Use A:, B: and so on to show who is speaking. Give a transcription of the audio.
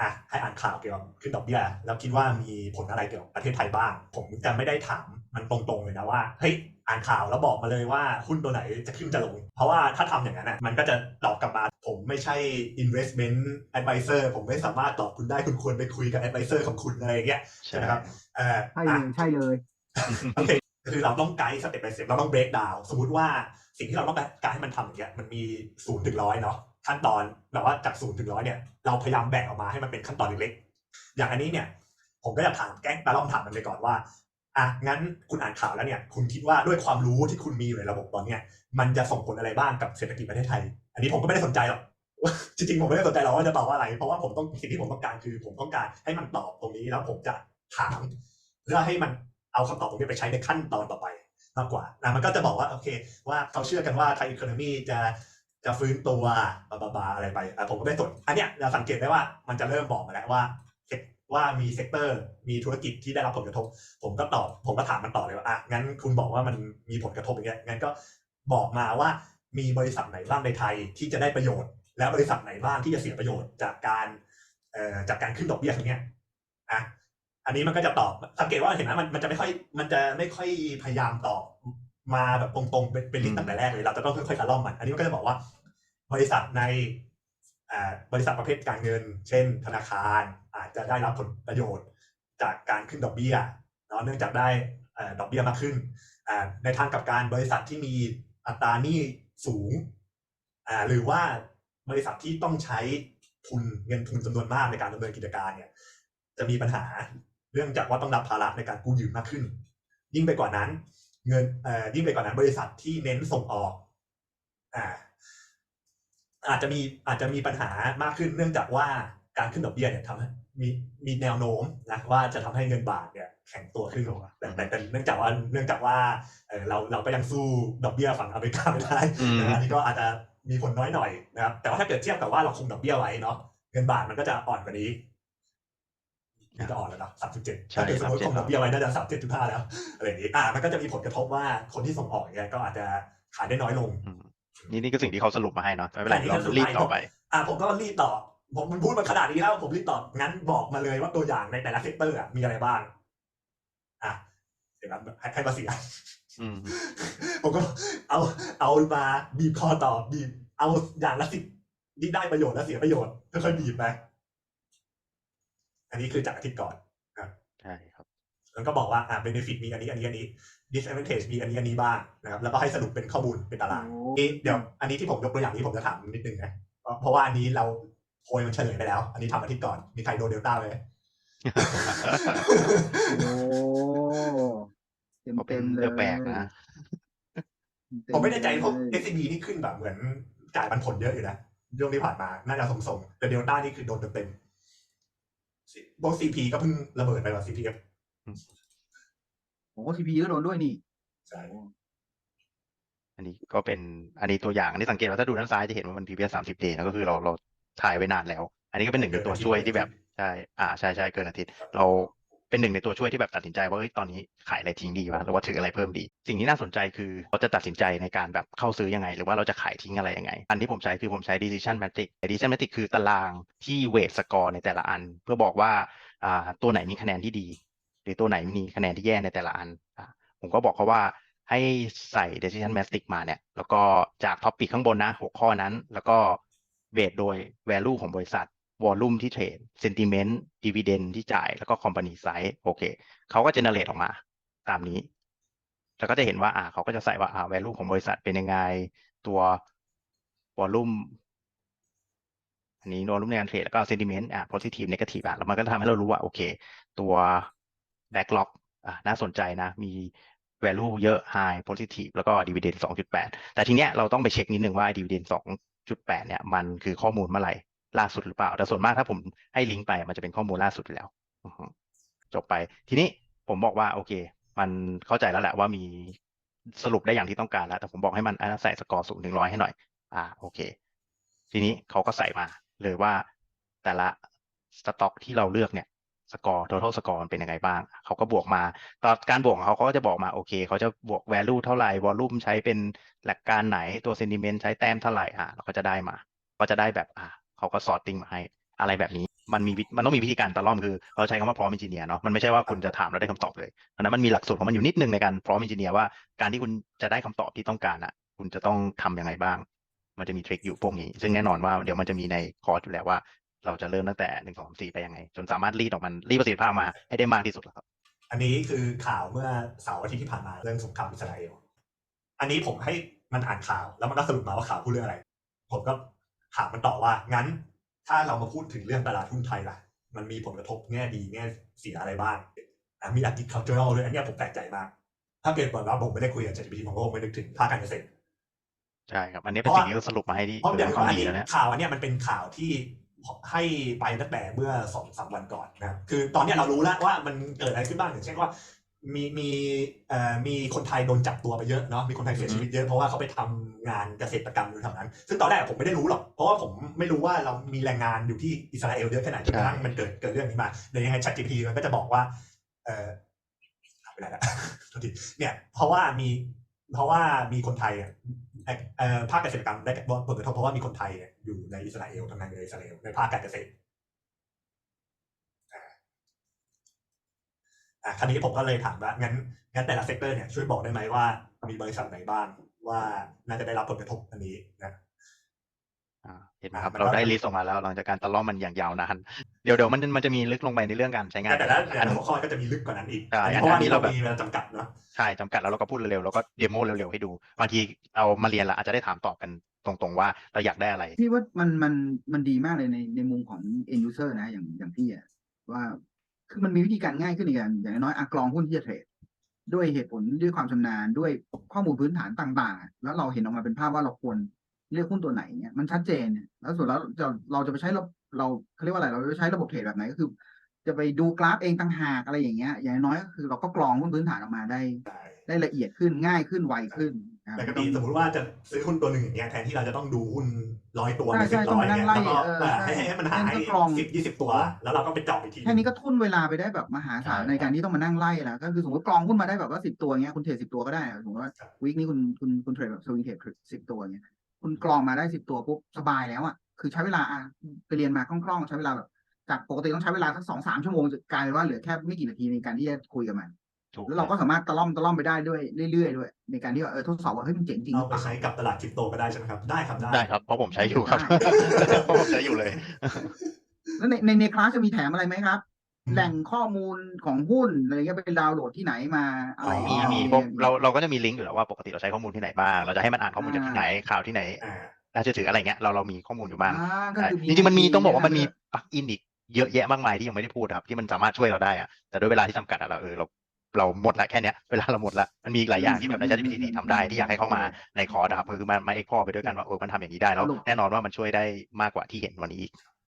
A: อะให้อ่านข่าวเกี่ยวกับขึ้นดอกเบี้ยแล้วคิดว่ามีผลอะไรเกี่ยวกับประเทศไทยบ้าง ผมจะไม่ได้ถามมันตรงๆเลยนะว่าเฮ้ยอ่านข่าวแล้วบอกมาเลยว่าหุ้นตัวไหนจะขึ้นจะลง เพราะว่าถ้าทำอย่างนั้นน่ะมันก็จะตอบกลับมา ผมไม่ใช่ investment advisor ผมไม่สามารถตอบคุณได้คุณควรไปคุยกับ advisor ของคุณอะไรอย่างเงี้ยใช่ไหมครับเอ่อ
B: ใช่เล
A: อะ
B: ยใช่เลย
A: โอเคคือเราต้องไกด์สเต็ป by สเต็ปเราต้อง break down สมมติว่าสิ่งที่เราต้องการให้มันทำอย่างเงี้ยมันมีศูนย์ถึงร้อยเนาะ ขั้นตอนแบบว่าจากศูนย์ถึงร้อยเนี่ยเราพยายามแบ่งออกมาให้มันเป็นขั้นตอนเล็กๆอย่างอันนี้เนี่ยผมก็จะถามแกล้งตาล่อมถามมันไปก่อนว่าอะงั้นคุณอ่านข่าวแล้วเนี่ย คุณคิดว่าด้วยความรู้ที่คุณมีอยู่ในระบบตอนเนี้ยมันจะส่งผลอะไรบ้างกับเศรษฐกิจประเทศไทย อันนี้ผมก็ไม่ได้สนใจหรอกจริงๆผมไม่ได้สนใจหรอกว่าจะตอบว่าอะไร เพราะว่าผมต้องสิ่งที่ผมต้องการคือ ผมต้องการให้มันตอบตรงนี้แล้วผมจะถามเพื่อให้มันเอาคำตอบตรงนี้ไปใช้ในขั้นตอนต่อไปมากกว่านะมันก็จะบอกว่าโอเค ว่าเขาเชื่อกันว่าไทยอีโคโนมีจะ จะฟื้นตัวบาบาบาอะไรไปอะผมก็ไม่สนอันเนี้ยเราสังเกตได้ว่ามันจะเริ่มบอกมาแล้วว่าเซกว่ามีเซกเตอร์มีธุรกิจที่ได้รับผลกระทบ ผมก็ตอบ ผมก็ถามมันต่อเลยว่าอะงั้นคุณบอกว่ามันมีผลกระทบอย่างเงี้ยงั้นก็บอกมาว่ามีบริษัทไหนบ้างในไทยที่จะได้ประโยชน์ แล้วบริษัทไหนบ้างที่จะเสียประโยชน์จากการเอ่อจากการขึ้นดอกเบี้ยครั้งเนี้ยอะอันนี้มันก็จะตอบสังเกตว่าเห็นไหมมันมันจะไม่ค่อยมันจะไม่ค่อยพยายามตอบ มาแบบตรงๆเป็นเป็นลิสต์ตั้งแต่แรกเลย เราจะต้องค่อยๆตะล่อมมัน อันนี้มันก็จะบอกว่า บริษัทในอ่าบริษัทประเภทการเงิน เช่น ธนาคาร อาจจะได้รับผลประโยชน์ จากการขึ้นดอกเบี้ยเนาะเนื่องจากได้เอ่อดอกเบี้ยมากขึ้นอ่าในทางกลับการบริษัทที่มีอัตราหนี้สูงอ่าหรือว่าบริษัทที่ต้องใช้ทุนเงินทุนจำนวนมากในการดำเนินกิจการเนี่ย จะมีปัญหาเนื่องจากว่าต้องรับภาระในการกู้ยืมมากขึ้น ยิ่งไปกว่านั้น เงินเอ่อยิ่งไปกว่านั้นบริษัทที่เน้นส่งออกอ่าอาจจะมีอาจจะมีปัญหามากขึ้นเนื่องจากว่าการขึ้นดอกเบี้ยเนี่ยทำให้มีมีแนวโน้มนะว่าจะทำให้เงินบาทเนี่ยแข็งตัวขึ้นแต่แต่แต่เนื่องจากว่าเนื่องจากว่าเออเราเราก็ยังสู้ดอกเบี้ยฝั่งอเมริกาไม่ได้
C: อืม
A: นะอันนี้ก็อาจจะมีผลน้อยหน่อยนะครับแต่ว่าถ้าเกิดเทียบกับว่าเราคงดอกเบี้ยไว้เนาะเงินบาทมันก็จะอ่อนกว่านี้ นี่ก็อ่อนแล้วนะสามสิบเจ็ด
C: ใช่
A: ถ้าเกิดสมมติ
C: 37
A: คงดอกเบี้ยไว้น่าจะสามเจ็ดจุดห้าแล้วอะไรอย่างนี้อ่ามันก็จะมีผลกระทบว่าคนที่ส่งออกเนี่ยก็อาจจะขายได้น้อยลง
C: อืมนี่นี่ก็สิ่งที่เขาสรุปมาให้เนาะไม่เป็นไร
A: แต่นี่
C: เรา
A: ก็คือ
C: รีบต่อไป
A: อ่าผมก็รีบตอบผมมันพูดมาขนาดนี้แล้วผมรีบตอบงั้นบอกมาเลยว่าตัวอย่างในแต่ละเซกเตอร์อะมีอะไรบ้าง อะเดี๋ยวนะให้ให้มาเสีย
C: อืม
A: ผมก็เอาเอามาบีบคอตอบบีบ เอาอย่างละสิบที่ได้ประโยชน์และเสียประโยชน์ค่อยๆบีบไป อันนี้คือจากอาทิตย์ก่อน
C: ใช่ครับ
A: แล้วก็บอกว่าอ่าเบนฟิตมีอันนี้อันนี้อันนี้ disadvantage มีอันนี้อันนี้บ้างนะครับ แล้วก็ให้สรุปเป็นข้อมูลเป็นตาราง
B: โอ้
A: นี่เดี๋ยวอันนี้ที่ผมยกตัวอย่างนี้ผมจะถามนิดนึงนะเพราะเพราะว่าอันนี้เราโพยมันเฉลยไปแล้ว อันนี้ทำอาทิตย์ก่อน มีใครโดนเดลต้าไหม
B: โอ้เต็ม
C: ก็เป็น
B: เต็มเลย
C: เรื่องแปลกนะ
B: เต็
A: ผมไม่แน่ใจพวก
B: เลย
A: SCB นี่ขึ้นแบบเหมือนจ่ายปันผลเยอะอยู่นะช่วงที่ผ่านมา น่าจะสมๆแต่เดลต้านี่คือโดนเต็มๆ พวก CP ก็เพิ่งระเบิดไปว่า CPF
B: โอ้ทีพีก็โดนด้วยนี่
A: ใช่
C: อันนี้ก็เป็นอันนี้ตัวอย่างอันนี้สังเกตว่าถ้าดูด้านซ้ายจะเห็นว่ามัน previous สามสิบ day นะก็คือเราเราถ่ายไว้นานแล้ว อันนี้ก็เป็นหนึ่งในตัวช่วยที่แบบใช่อ่าใช่ใช่เกินอาทิตย์ เรา เป็นหนึ่งในตัวช่วยที่แบบตัดสินใจว่าเฮ้ยตอนนี้ขายอะไรทิ้งดีวะหรือว่าถืออะไรเพิ่มดี สิ่งที่น่าสนใจคือเราจะตัดสินใจในการแบบเข้าซื้อยังไง หรือว่าเราจะขายทิ้งอะไรยังไง อันที่ผมใช้คือผมใช้ decision matrix decision matrix คือตารางที่เวทสกอร์ในแต่ละอัน เพื่อบอกว่าอ่าตัวไหนมีคะแนนที่ดี หรือตัวไหนมีคะแนนที่แย่ในแต่ละอัน ผมก็บอกเขาว่าให้ใส่ decision matrix มาเนี่ย แล้วก็จากท็อปิกข้างบนนะหกข้อนั้น แล้วก็เวทโดย value ของบริษัท volume ที่เทรด sentiment dividend ที่จ่ายแล้วก็ company size โอเคเขาก็ generate ออกมา ตามนี้ แล้วก็จะเห็นว่าอ่าเขาก็จะใส่ว่าอ่า value ของบริษัทเป็นยังไง ตัว volume อันนี้ volume ในการเทรดแล้วก็ sentiment อ่า positive negative อะแล้วมันก็ทำให้เรารู้ว่าโอเค ตัว backlog อ่าน่าสนใจนะ มี value เยอะ high positive แล้วก็ dividend 2.8 แต่ทีเนี้ยเราต้องไปเช็คนิดหนึ่งว่า dividend 2.8 เนี่ย มันคือข้อมูลเมื่อไหร่ ล่าสุดหรือเปล่า แต่ส่วนมากถ้าผมให้ลิงก์ไปมันจะเป็นข้อมูลล่าสุดอยู่แล้วจบไปทีนี้ผมบอกว่าโอเค มันเข้าใจแล้วแหละว่ามีสรุปได้อย่างที่ต้องการแล้ว แต่ผมบอกให้มันอะใส่สกอร์ศูนย์ถึงร้อยให้หน่อย อ่า โอเค ทีนี้เขาก็ใส่มาเลยว่าแต่ละสต็อกที่เราเลือกเนี่ยสกอร์ total สกอร์เป็นยังไงบ้าง เขาก็บวกมา ตอนการบวกของเขาเขาก็จะบอกมาโอเค เขาจะบวก value เท่าไหร่ volume ใช้เป็นหลักการไหนตัว sentiment ใช้แต้มเท่าไหร่อ่าเราก็จะได้มา ก็จะได้แบบอ่า เขาก็ sorting มาให้อะไรแบบนี้มันมีวิมันต้องมีวิธีการตะล่อมคือเขาใช้คำว่าพร้อมอินจิเนียร์เนาะมันไม่ใช่ว่าคุณจะถามแล้วได้คำตอบเลยอันนั้นมันมีหลักสูตรของมันอยู่นิดนึงในการพร้อมอินจิเนียร์ว่าการที่คุณจะได้คำตอบที่ต้องการอะ คุณจะต้องทำยังไงบ้าง มันจะมีทริคอยู่พวกนี้ ซึ่งแน่นอนว่าเดี๋ยวมันจะมีในคอร์สอยู่แล้วว่า เราจะเริ่มตั้งแต่หนึ่งสองสี่ไปยังไง จนสามารถรีดออกมันรีดประสิทธิภาพมาให้ได้มากที่สุดครับ
A: อันนี้คือข่าวเมื่อเสาร์อาทิตย์ที่ผ่านมาเรื่องสงครามอิสราเอลอันนี้ผมให้มันอ่านข่าวแล้วมันก็สรุปมาว่าข่าวพูดเรื่องอะไร ผมก็ ถามมันต่อว่างั้น ถ้าเรามาพูดถึงเรื่องตลาดหุ้นไทยล่ะ มันมีผลกระทบแง่ดีแง่เสียอะไรบ้างอะมี agricultural ด้วยอันเนี้ยผมแปลกใจมาก ถ้าเกิดบอกว่าผมไม่ได้คุยกับ ChatGPT ผมก็คงไม่นึกถึงภาคการเกษตร
C: ใช่ครับ อันนี้เป็นสิ่งที่เขาสรุปมาให้ที่
A: เพราะอย่าง
C: ค่อน
A: ว่า
C: ข้าง
A: อัน
C: ดี
A: นี้
C: แล้วเนี่ย
A: ข่าวอันเนี้ยมันเป็นข่าวที่ให้ไปตั้งแต่เมื่อสองสามวันก่อนนะครับคือตอนเนี้ยเรารู้แล้วว่ามันเกิดอะไรขึ้นบ้างอย่างเช่นว่า มีมีเอ่อมีคนไทยโดนจับตัวไปเยอะเนาะมีคนไทยเสียชีวิตเยอะเพราะว่าเขาไปทำงานเกษตรกรรมอยู่แถวนั้น ซึ่งตอนแรกผมไม่ได้รู้หรอก เพราะว่าผมไม่รู้ว่าเรามีแรงงานอยู่ที่อิสราเอลเยอะแค่ไหนจนกระทั่งมันเกิดเกิดเรื่องนี้มาเดี๋ยวยังไง ChatGPT มันก็จะบอกว่า เออไม่ได้ละโทษทีเนี่ย เพราะว่ามีเพราะว่ามีคนไทยอะเอ่อเอ่อภาคเกษตรกรรมได้ผลกระทบเพราะว่ามีคนไทยเนี่ยอยู่ในอิสราเอลทำงานอยู่ในอิสราเอลในภาคการเกษตร อะคราวนี้ผมก็เลยถามว่างั้นงั้นแต่ละเซกเตอร์เนี่ยช่วยบอกได้ไหมว่ามีบริษัทไหนบ้างว่าน่าจะได้รับผลกระทบอันนี้นะ
C: อ่าเห็นไหมครับ
A: มันก็
C: เราได้ลิสต์ออกมาแล้วหลังจากการตะล่อมมันอย่างยาวนานเดี๋ยวเดี๋ยวมันมันจะมีลึกลงไปในเรื่องการใช้งาน
A: แต่แต่ละแต่
C: อัน
A: ละหัวข้อก็จะมีลึกกว่านั้นอีก
C: ใช่
A: เพราะว่า
C: อันนี้
A: นี่เรา
C: เราแบบ
A: มีเวลาจำกัดเนาะ
C: ใช่จำกัดแล้วเราก็พูดเร็วๆแล้วก็เดโมเร็วๆให้ดูบางทีเอามาเรียนแล้วอาจจะได้ถามตอบกันตรงๆว่าเราอยากได้อะไร
B: พี่ว่ามันมันมันดีมากเลยในในมุมของ end user นะอย่างอย่างพี่อะว่า คือมันมีวิธีการง่ายขึ้นอีกอย่างอย่างน้อยอะกรองหุ้นที่จะเทรดด้วยเหตุผลด้วยความชำนาญด้วยข้อมูลพื้นฐานต่างๆ แล้วเราเห็นออกมาเป็นภาพว่าเราควรเลือกหุ้นตัวไหนเนี่ยมันชัดเจนเนี่ยแล้วส่วนแล้วเราเราจะไปใช้เราเราเขาเรียกว่าอะไรเราจะใช้ระบบเทรดแบบไหนก็คือ จะไปดูกราฟเองต่างหากอะไรอย่างเงี้ยอย่างน้อยก็คือเราก็กรองหุ้นพื้นฐานออกมาได้ ได้ละเอียดขึ้นง่ายขึ้นไวขึ้น
A: แต่ก็
B: ไม่
A: ดี
B: ต้อง
A: สมมติว่าจะซื้อหุ้นตัวหนึ่งอย่างเงี้ยแทนที่เราจะต้องดูหุ้นร้อยตัว
B: ใช่
A: หรือสิบ
B: ใช่ต้
A: ร้
B: อง
A: อย
B: มานั่
A: เงี้
B: ง
A: ย
B: ไล่
A: แล้วก็
B: เออ
A: เออ
B: ใช่
A: ให้ให้มันหาย
B: งั้นก็กรอง
A: สิบยี่สิบตัว แล้วเราก็ไปเจาะอีกที
B: แค่นี้ก็ทุ่นเวลาไปได้แบบมหาศาล
C: ใช่
B: ในการที่ต้องมานั่งไล่แล้วก็คือสมมติกรองหุ้นมาได้แบบว่าสิบตัวเงี้ยคุณเทรดสิบตัวก็ได้อะสมมติว่าวีคนี้คุณคุณคุณเทรดแบบสวิงเทรดสิบตัวเงี้ยคุณกรองมาได้สิบตัวปุ๊บสบายแล้วอะคือใช้เวลาอะไปเรียนมาคล่องๆใช้เวลาแบบจากปกติต้องใช้เวลาสักสองสามชั่วโมงจะกลายเป็นว่าเหลือแค่ไม่กี่นาทีในการที่จะคุยกับมัน
C: ถูก
B: แล้วเราก็สามารถตะล่อมตะล่อมไปได้ด้วยเรื่อยๆด้วย ในการที่ว่าเออทดสอบว่าเฮ้ยมันเจ๋งจริงห
A: เอา
B: รือ
A: ไป
B: เปล่า
A: ใช้กับตลาดคริปโตก็ได้ใช่ไหมครับ ได้ครับได้
C: ได้ครับเพราะผมใช้อยู่ครับ
B: ได้
C: เพราะผมใช้อยู่เลย
B: แล้วในในในคลาสจะมีแถมอะไรไหมครับ
A: อืม
B: แหล่งข้อมูลของหุ้นอะไรเงี้ยไปดาวน์โหลดที่ไหนมาอะไร
A: อ๋อ
C: มี
B: เงี้ย
C: มีพวกเราเราก็จะมีลิงก์อยู่แล้วว่าปกติเราใช้ข้อมูลที่ไหนบ้างเราจะให้มันอ่านข้อมูลจากที่ไหนข่าวที่ไหน
A: อ่า
C: น่าเชื่อถืออะไรเงี้ยเราเรามีข้อมูลอยู่บ้าง
B: อ่าก็
C: ใช่
B: คือ
C: จริงๆมันมีต้องบอกว่ามันมี
B: แะำ
C: ปลักอินอีกเยอะแยะมากมายที่ยังไม่ได้พูดครับ ที่มันสามารถช่วยเราได้อะแต่ด้วยเวลาที่จำกัดอะเราเออเรา เราหมดละแค่เนี้ยเวลาเราหมดละมันมีอีกหลายอย่างที่แบบใน ChatGPT ทำได้ที่อยากให้เข้ามาในคอร์สนะครับคือมันมาเอ็กพอไปด้วยกันว่าเออมันทำอย่างนี้ได้แล้วแน่นอนว่ามันช่วยได้มากกว่าที่เห็นวันนี้อีก